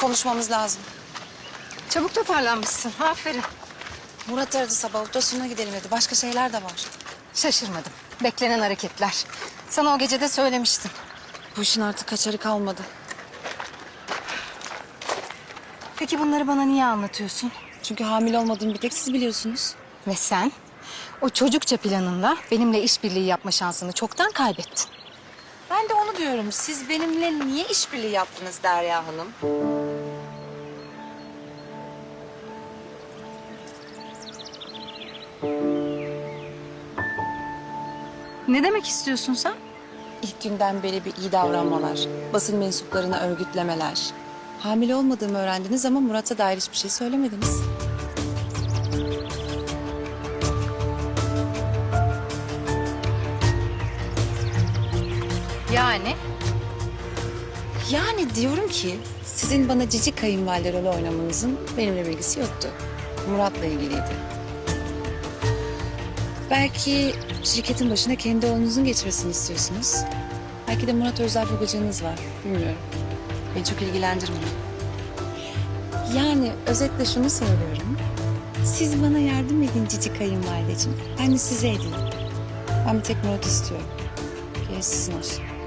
Konuşmamız lazım. Çabuk toparlanmışsın. Aferin. Murat aradı sabah ultrasona gidelim dedi. Başka şeyler de var. Şaşırmadım. Beklenen hareketler. Sana o gece de söylemiştim. Bu işin artık kaçarı kalmadı. Peki bunları bana niye anlatıyorsun? Çünkü hamile olmadığımı bir tek siz biliyorsunuz. Ve sen o çocukça planınla benimle işbirliği yapma şansını çoktan kaybettin. Ben de onu diyorum. Siz benimle niye işbirliği yaptınız Derya Hanım? Ne demek istiyorsun sen? İlk günden beri bir iyi davranmalar, basın mensuplarına örgütlemeler. Hamile olmadığımı öğrendiniz ama Murat'a dair hiçbir şey söylemediniz. Yani? Yani diyorum ki sizin bana cici kayınvalide rolü oynamanızın benimle bilgisi yoktu. Murat'la ilgiliydi. Belki şirketin başına kendi oğlunuzun geçmesini istiyorsunuz. Belki de Murat özel bir bacağınız var. Bilmiyorum. Beni çok ilgilendirmiyor. Yani özetle şunu söylüyorum. Siz bana yardım edin cici kayınvalideciğim. Ben de size edeyim. Ben bir tek Murat istiyorum. Gerisi sizin olsun.